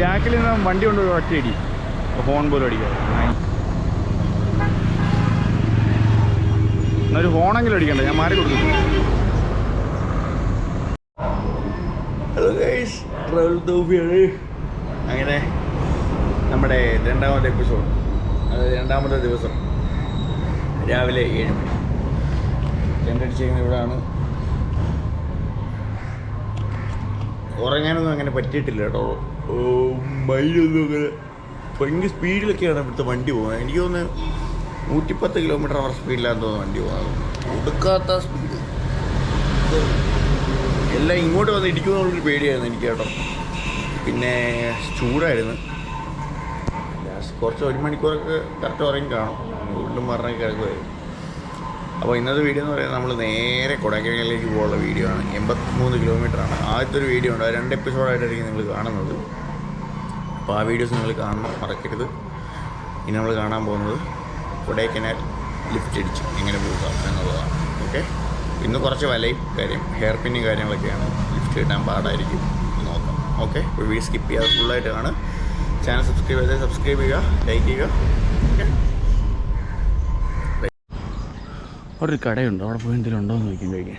ബാക്കിൽ നിന്ന് വണ്ടി കൊണ്ട് ഒറ്റയടി ഫോൺ പോലും അടിക്കാതെ. എന്നൊരു ഫോണെങ്കിലും അടിക്കണ്ട ഞാൻ മാറി കൊടുത്തു ഹലോ ഗൈസ് ട്രാവൽ അങ്ങനെ നമ്മുടെ രണ്ടാമത്തെ എപ്പിസോഡ് അതായത് രണ്ടാമത്തെ ദിവസം രാവിലെ ഏഴ് മണി. ടെന്റടിച്ചിരിക്കുന്ന ഇവിടെയാണ് ഉറങ്ങാനൊന്നും അങ്ങനെ പറ്റിയിട്ടില്ല കേട്ടോ. അങ്ങനെ ഭയങ്കര സ്പീഡിലൊക്കെയാണ് ഇവിടുത്തെ വണ്ടി പോകുന്നത് എനിക്ക് തോന്നുന്നു നൂറ്റിപ്പത്ത് കിലോമീറ്റർ അവർ സ്പീഡിലാന്ന് തോന്നുന്നു വണ്ടി പോകുന്നത് ഒടുക്കാത്ത സ്പീഡ് എല്ലാം ഇങ്ങോട്ട് വന്ന് ഇടിക്കുമെന്നുള്ളൊരു പേടിയായിരുന്നു എനിക്ക് കേട്ടോ. പിന്നെ ചൂടായിരുന്നു. കുറച്ച് ഒരു മണിക്കൂറൊക്കെ കറക്റ്റ് ഉറങ്ങി കാണും. വീണ്ടും പറഞ്ഞ് കിടക്കുമായിരുന്നു അപ്പോൾ ഇന്നത്തെ വീഡിയോ എന്ന് പറയുന്നത് നമ്മൾ നേരെ കൊടൈക്കനാലിലേക്ക് പോകാനുള്ള വീഡിയോ ആണ്. എൺപത്തിമൂന്ന് കിലോമീറ്ററാണ് ആദ്യത്തെ ഒരു വീഡിയോ ഉണ്ട്. രണ്ട് എപ്പിസോഡായിട്ടായിരിക്കും നിങ്ങൾ കാണുന്നത്. അപ്പോൾ ആ വീഡിയോസ് നിങ്ങൾ കാണണം. മറക്കരുത്. ഇനി നമ്മൾ കാണാൻ പോകുന്നത് കൊടൈക്കനാൽ ലിഫ്റ്റ് അടിച്ച് എങ്ങനെ പോകാം എന്നുള്ളതാണ്. ഓക്കെ ഇന്ന് കുറച്ച് വലയും കാര്യം ഹെയർ പിന്നും കാര്യങ്ങളൊക്കെയാണ് ലിഫ്റ്റ് കിട്ടാൻ പാടായിരിക്കും നോക്കാം. ഓക്കെ വീഡിയോ സ്കിപ്പ് ചെയ്യാതെ ഫുള്ളായിട്ട് കാണുക. ചാനൽ സബ്സ്ക്രൈബ് ചെയ്താൽ സബ്സ്ക്രൈബ് ചെയ്യുക ലൈക്ക് ചെയ്യുക. ഓക്കെ അവിടെ ഒരു കടയുണ്ട്? അവിടെ പോയി എന്തെങ്കിലും ഉണ്ടോ എന്ന് നോക്കി കഴിക്കാൻ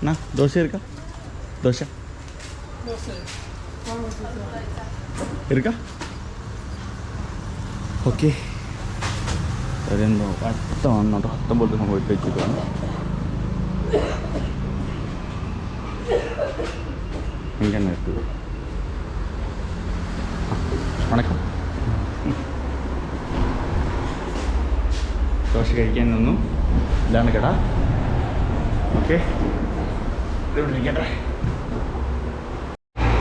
എന്നാ ദോശ എടുക്കാം? ദോശ? എടുക്കാം? ഓക്കെ. അതെന്തോ അട്ടം വന്നോട്ടോ അട്ടം പോലത്തെ വെച്ചിട്ടാണ് നിർത്തുക വണക്കം. ദോശ കഴിക്കാൻ നിന്നു. ഇതാണ് കട. ഓക്കെ.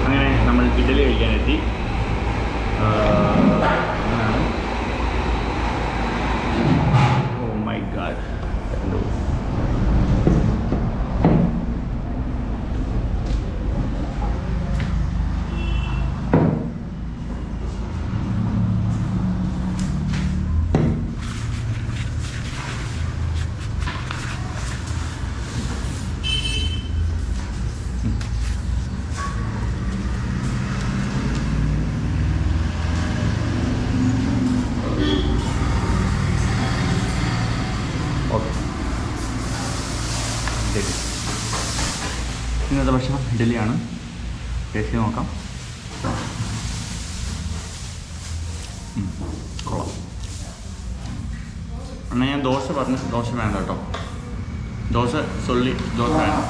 അങ്ങനെ നമ്മൾ ഇഡലി കഴിക്കാനെത്തി അങ്ങനെയാണ് ഓ മൈ ഗാഡ് എന്തോ ഓക്കെ ഇഡലി ഇഡലിയാണ് ടേസ്റ്റ് ചെയ്ത് നോക്കാം. കൊള്ളാം. എന്നാൽ ഞാൻ ദോശ പറഞ്ഞു ദോശ വേണ്ട കേട്ടോ. ദോശ സൊല്ലി ദോശ വേണം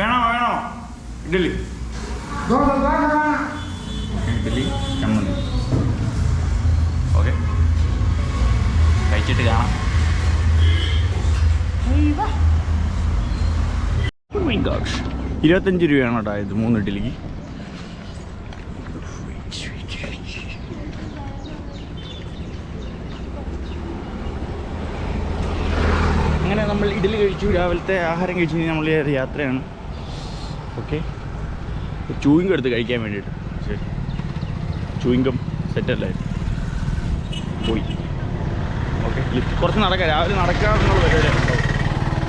വേണോ വേണോ? ഇഡലി ഇഡലി ചമ്മന്തി. ഓക്കെ. കഴിച്ചിട്ട് കാണാം. Oh my God. ഇരുപത്തഞ്ച് രൂപയാണ് കേട്ടോ ഇത് മൂന്ന് ഇഡ്ഡലിക്ക്. അങ്ങനെ നമ്മൾ ഇഡ്ഡലി കഴിച്ചു. രാവിലത്തെ ആഹാരം കഴിച്ചു കഴിഞ്ഞാൽ നമ്മൾ യാത്രയാണ്. ഓക്കെ ചൂയിങ്കം എടുത്ത് കഴിക്കാൻ വേണ്ടിയിട്ട്. ശരി. ചൂയിങ്കം സെറ്റല്ലായിരുന്നു പോയി. ഓക്കെ കുറച്ച് നടക്കാം. രാവിലെ നടക്കാമെന്നുള്ള പരിപാടിയാണ്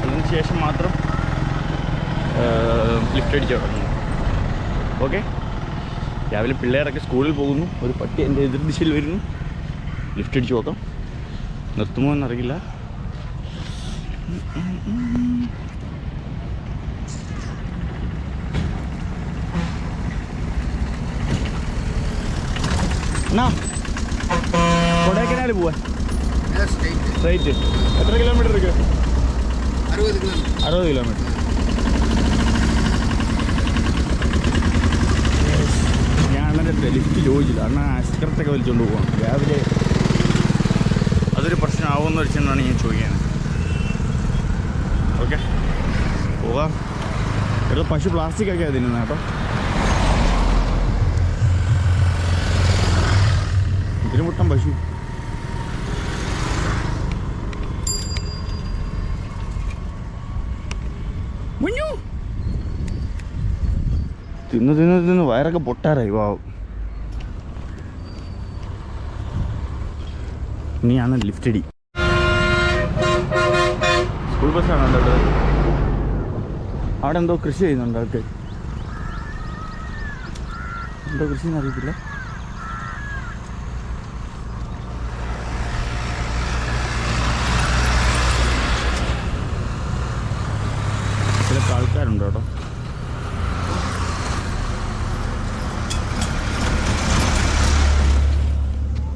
അതിന് ശേഷം മാത്രം ലിഫ്റ്റ് അടിച്ച് തുടങ്ങുന്നു ഓക്കെ രാവിലെ പിള്ളേരൊക്കെ സ്കൂളിൽ പോകുന്നു. ഒരു പട്ടി എന്റെ എതിർദിശയിൽ വരുന്നു. ലിഫ്റ്റ് അടിച്ചു നോക്കാം. നിർത്തുമോ എന്നറിയില്ല. എന്നാ? പോവാ. എത്ര കിലോമീറ്റർ അറുപത് കിലോമീറ്റർ അണ്ണന്റെ ലിഫ്റ്റ് ചോദിച്ചില്ല. അണ്ണ സ്ക്രിപ്റ്റൊക്കെ വലിച്ചുകൊണ്ട് പോവാം രാവിലെ അതൊരു പ്രശ്നമാവുമെന്ന് വെച്ചിട്ടാണ് ഞാൻ ചോദിക്കുന്നത്. ഓക്കെ. പോകാം. ഇവിടെ പശു പ്ലാസ്റ്റിക് ഒക്കെ തിന്നുന്നത് കേട്ടോ. ഇതിന് മുട്ടം പശു. തിന്ന് തിന്ന് തിന്ന് വയറൊക്കെ പൊട്ടാറായി വാവും ഇനിയാണ് ലിഫ്റ്റ് അടി സ്കൂൾ ബസ്സാണ് ഉണ്ടത് അവിടെ? എന്തോ കൃഷി ചെയ്യുന്നുണ്ട് അവർക്ക് എന്തോ കൃഷി അറിയത്തില്ല. ചിലപ്പോൾ ആൾക്കാരുണ്ട് കേട്ടോ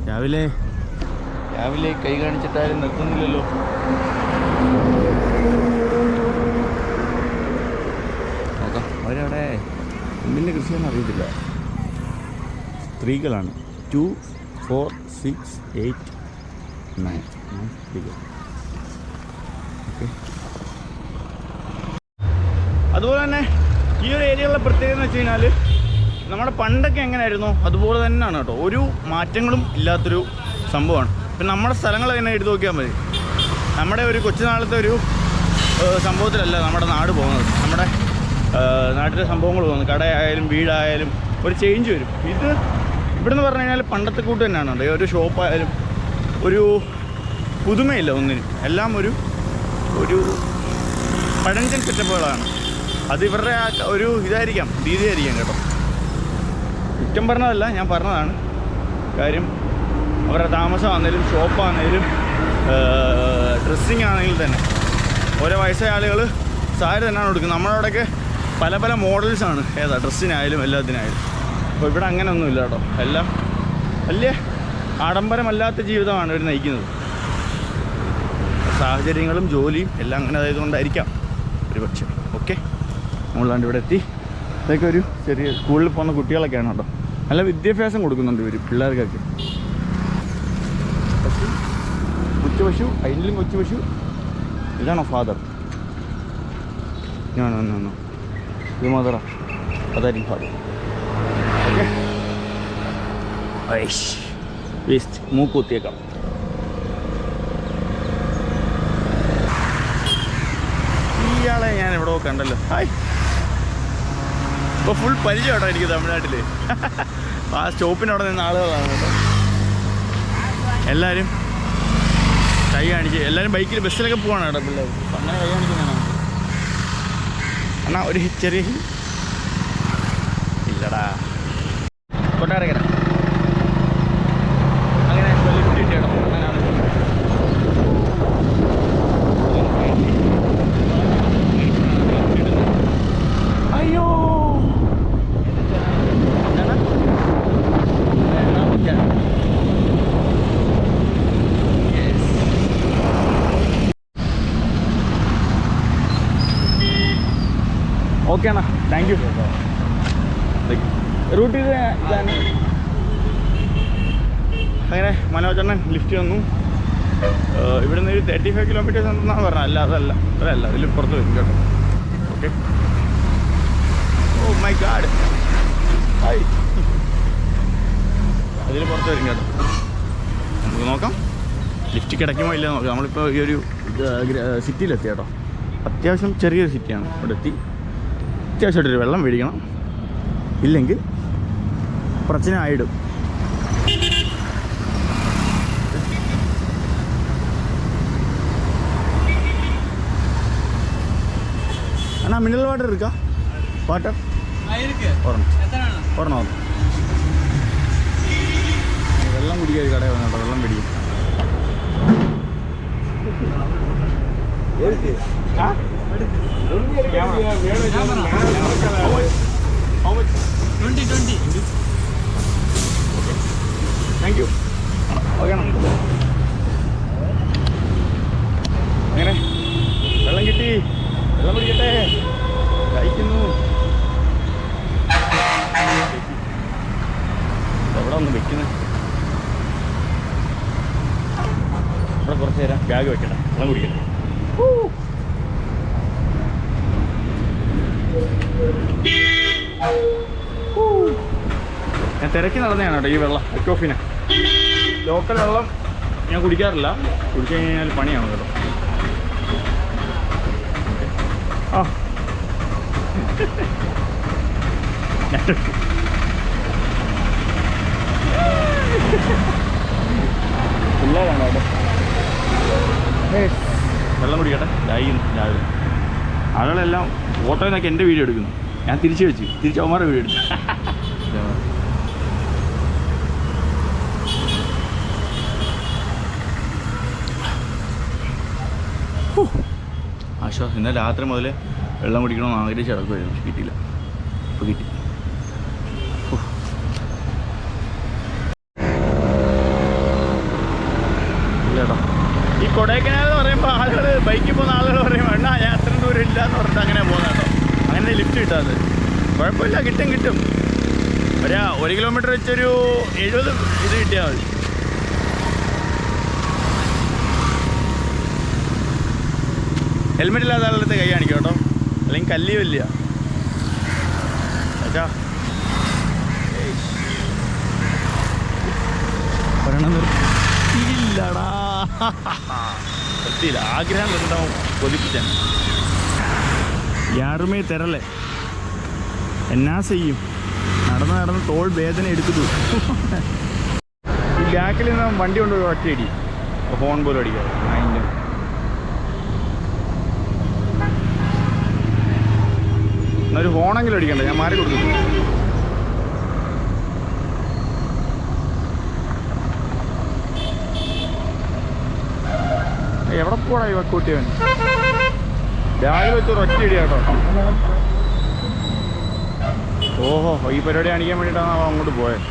രാവിലെ രാവിലെ കൈ കാണിച്ചിട്ടാരും നിർത്തുന്നില്ലല്ലോ. അവരവിടെ എന്തിന്റെ കൃഷിയാണെന്ന് അറിയത്തില്ല. സ്ത്രീകളാണ്. Two four six eight nine സ്ത്രീകൾ. അതുപോലെ തന്നെ ഈ ഒരു ഏരിയയിലെ പ്രത്യേകത എന്ന് വെച്ച് കഴിഞ്ഞാൽ നമ്മുടെ പണ്ടൊക്കെ എങ്ങനെയായിരുന്നു? അതുപോലെ തന്നെയാണ് കേട്ടോ. ഒരു മാറ്റങ്ങളും ഇല്ലാത്തൊരു സംഭവമാണ്. ഇപ്പം നമ്മുടെ സ്ഥലങ്ങൾ തന്നെ എടുത്തു നോക്കിയാൽ മതി. നമ്മുടെ ഒരു കൊച്ചുനാളത്തെ ഒരു സംഭവത്തിലല്ല നമ്മുടെ നാട് പോകുന്നത്. നമ്മുടെ നാട്ടിലെ സംഭവങ്ങൾ പോകുന്നത്. കടയായാലും വീടായാലും ഒരു ചേഞ്ച് വരും. ഇത് ഇവിടെ നിന്ന് പറഞ്ഞു കഴിഞ്ഞാൽ പണ്ടത്തെ കൂട്ട് തന്നെയാണ്. ഈ ഒരു ഷോപ്പായാലും ഒരു പുതുമയില്ല ഒന്നിനും. എല്ലാം ഒരു ഒരു പഴഞ്ചൻ സെറ്റപ്പുകളാണ്. അത് ഇവരുടെ ആ ഒരു ഇതായിരിക്കാം രീതിയായിരിക്കാം കേട്ടോ. കുറ്റം പറഞ്ഞതല്ല ഞാൻ പറഞ്ഞതാണ്. കാര്യം അവരുടെ താമസമാണെങ്കിലും ഷോപ്പാണെങ്കിലും ഡ്രസ്സിങ് ആണെങ്കിലും തന്നെ. ഓരോ വയസ്സായ ആളുകൾ സാരി തന്നെയാണ് കൊടുക്കുന്നത് നമ്മളവിടെയൊക്കെ പല പല മോഡൽസാണ്. ഏതാ ഡ്രസ്സിനായാലും എല്ലാത്തിനായാലും. അപ്പോൾ ഇവിടെ അങ്ങനെയൊന്നുമില്ല കേട്ടോ. എല്ലാം വലിയ ആഡംബരമല്ലാത്ത ജീവിതമാണ് ഇവർ നയിക്കുന്നത്. സാഹചര്യങ്ങളും ജോലിയും എല്ലാം അങ്ങനെ ആയതുകൊണ്ടായിരിക്കാം ഒരു പക്ഷേ ഓക്കെ? നമ്മളാണ്ട് ഇവിടെ എത്തി. ഇതൊക്കെ ഒരു ചെറിയ സ്കൂളിൽ പോകുന്ന കുട്ടികളൊക്കെയാണ് കേട്ടോ. നല്ല വിദ്യാഭ്യാസം കൊടുക്കുന്നുണ്ട് ഇവർ പിള്ളേർക്കൊക്കെ പശു കൊച്ചു പശു അതിലും കൊച്ചു പശു ഇതാണോ ഫാദർ ഞാൻ ഇത് മദറാ അതായിരിക്കും ഫാദർ ഓക്കെ വേസ്റ്റ് മൂക്ക് കുത്തിയേക്കാം. ഇയാളെ ഞാൻ എവിടെയോ കണ്ടല്ലോ. ഹായ് ഇപ്പോൾ ഫുൾ പരിചയം കേട്ടോ എനിക്ക് തമിഴ്നാട്ടിൽ ആ സ്റ്റോപ്പിനവിടെ നിന്ന് ആളുകളാണ് കേട്ടോ. എല്ലാവരും കൈ കാണിച്ച് എല്ലാവരും ബൈക്കിൽ ബസ്സിലൊക്കെ പോവാണ് കേട്ടോ പിള്ളേർ അങ്ങനെ കൈ കാണിക്കുന്നതാണ് അണ്ണാ ഒരു ചെറിയ ഇല്ലടാ. കൊട്ടാരക്കര ഓക്കെ അണ്ണാ. താങ്ക് യു റൂട്ട് ചെയ്ത് അങ്ങനെ മനോജണ്ണൻ ലിഫ്റ്റ് വന്നു. ഇവിടെ ഇവിടുന്ന് ഒരു തേർട്ടി ഫൈവ് കിലോമീറ്റേഴ്സ് എന്താണ് പറഞ്ഞത്. അല്ല അതല്ല. അതല്ല അതിൽ പുറത്ത് വരും കേട്ടോ. Okay oh my god hi അതിൽ പുറത്ത് വരും കേട്ടോ. നമുക്ക് നോക്കാം. ലിഫ്റ്റ് കിടക്കുമോ ഇല്ല നോക്കാം. നമ്മളിപ്പോൾ ഈ ഒരു സിറ്റിയിലെത്തി കേട്ടോ. അത്യാവശ്യം ചെറിയൊരു സിറ്റിയാണ് ഇവിടെ എത്തി അത്യാവശ്യമായിട്ടൊരു വെള്ളം മേടിക്കണം ഇല്ലെങ്കിൽ പ്രശ്നമായിടും அண்ணா மினரல் வாட்டர் இருக்கா வாட்டர் இருக்கு ஒரணம் எத்தனை ഒരെണ്ണം വെള്ളം കുടിക്കാൻ ഒരു കടയിൽ twenty twenty thank you okay അങ്ങനെ വെള്ളം കിട്ടി വെള്ളം പിടിക്കട്ടെ കഴിക്കുന്നു എവിടെ ഒന്ന് വെക്കുന്നത് ഇവിടെ കുറച്ച് നേരം ബാഗ് വെക്കട്ടെ. വെള്ളം കുടിക്കട്ടെ. തിരക്കി നടന്നതാണ് കേട്ടോ ഈ വെള്ളം അക്കോഫിനെ ലോക്കൽ വെള്ളം ഞാൻ കുടിക്കാറില്ല. കുടിച്ചു കഴിഞ്ഞാൽ പണിയാണ് കേട്ടോ. ആ. പിള്ളേരാണ് കേട്ടോ ഏയ്, വെള്ളം കുടിക്കട്ടെ. ചായ രാവിലെ. ആളുകളെല്ലാം ഓട്ടോയിൽ നിന്നൊക്കെ എന്റെ വീഡിയോ എടുക്കുന്നു. ഞാൻ തിരിച്ചു വെച്ചു തിരിച്ചു അവന്മാരുടെ വീഡിയോ എടുത്തു ആശ്വാസം ഇന്നലെ രാത്രി മുതൽ വെള്ളം കുടിക്കണമെന്ന് ആഗ്രഹിച്ച് കിടക്കുമായിരുന്നു പക്ഷെ കിട്ടിയില്ല. ഇപ്പോൾ കിട്ടി. ഈ കൊടൈക്കനാൽ എന്ന് പറയുമ്പോൾ ആളുകൾ ബൈക്കിൽ പോകുന്ന ആളുകൾ പറയും എണ്ണ ഞാൻ അത്ര ദൂരം ഇല്ല എന്ന് പറഞ്ഞിട്ട് അങ്ങനെ പോകുന്ന കേട്ടോ അങ്ങനെ ലിഫ്റ്റ് കിട്ടാതെ കുഴപ്പമില്ല കിട്ടും കിട്ടും. ഒരു ഒരു കിലോമീറ്റർ വെച്ചൊരു എഴുപത് ഇത് കിട്ടിയാൽ മതി. ഹെൽമെറ്റ് ഇല്ലാത്ത ആളുടെ കൈ കാണിക്കും കേട്ടോ. അല്ലെങ്കിൽ കല്ലിയും ഇല്ല അച്ഛാ. നിർത്തിയില്ല ആഗ്രഹം കൊതിപ്പിച്ചാൻ യാറുമേ തരല്ലേ എന്നാ ചെയ്യും? നടന്ന് നടന്ന് തോൾ വേദന എടുത്തിട്ടു ഈ ബാക്കിൽ നിന്ന് വണ്ടി കൊണ്ടൊരു ഒറ്റയടി. ഫോൺ പോലും അടിക്കാതെ എന്നൊരു ഹോണെങ്കിലും അടിക്കണ്ട? ഞാൻ മാറി കൊടുക്കും എവിടെ പോടാ ഈ വക്കൂട്ടിയവൻ? രാവിലെ വെച്ച് ഒരു ഒറ്റ ഇടിയാട്ടോ. ഓഹോ ഈ പരിപാടി കാണിക്കാൻ വേണ്ടിയിട്ടാണ് അങ്ങോട്ട് പോയത്